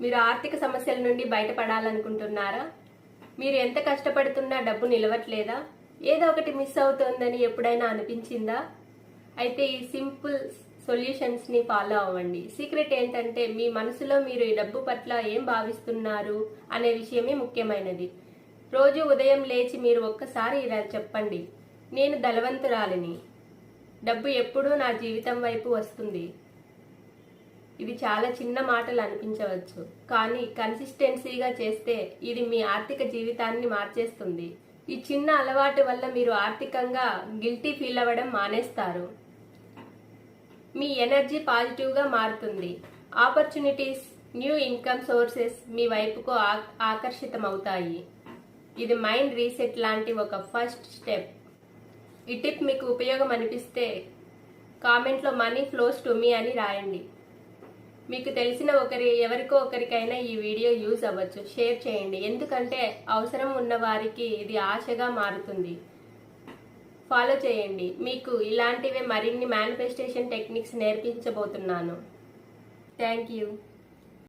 మీరు ఆర్థిక సమస్యల నుండి బయటపడాలనుకుంటున్నారా? మీరు ఎంత కష్టపడుతున్నా డబ్బు నిలవట్లేదా? ఏదో ఒకటి మిస్ అవుతోందని ఎప్పుడైనా అనిపించిందా? అయితే ఈ సింపుల్ సొల్యూషన్స్ని ఫాలో అవ్వండి. సీక్రెట్ ఏంటంటే మీ మనసులో మీరు ఈ డబ్బు పట్ల ఏం భావిస్తున్నారు అనే విషయమే ముఖ్యమైనది. రోజు ఉదయం లేచి మీరు ఒక్కసారి ఇలా చెప్పండి. నేను ధనవంతురాలిని. డబ్బు ఎప్పుడూ నా జీవితం వైపు వస్తుంది. ఇది చాలా చిన్న మాటలు అనిపించవచ్చు. కానీ కన్సిస్టెన్సీగా చేస్తే ఇది మీ ఆర్థిక జీవితాన్ని మార్చేస్తుంది. ఈ చిన్న అలవాటు వల్ల మీరు ఆర్థికంగా గిల్టీ ఫీల్ అవ్వడం మానేస్తారు. మీ ఎనర్జీ పాజిటివ్గా మారుతుంది. ఆపర్చునిటీస్ న్యూ ఇన్కమ్ సోర్సెస్ మీ వైపుకు ఆ- ఆకర్షితమవుతాయి. ఇది మైండ్ రీసెట్ లాంటి ఒక ఫస్ట్ స్టెప్ ఈ టిప్ మీకు ఉపయోగం అనిపిస్తే కామెంట్లో మనీ ఫ్లోస్ టు మీ అని రాయండి. మీకు తెలిసిన ఒకరి ఎవరికో ఒకరికైనా ఈ వీడియో యూజ్ అవ్వచ్చు. షేర్ చేయండి. ఎందుకంటే అవసరం ఉన్న వారికి ఇది ఆశగా మారుతుంది. ఫాలో చేయండి. మీకు ఇలాంటివే మరిన్ని మేనిఫెస్టేషన్ టెక్నిక్స్ నేర్పించబోతున్నాను. Thank you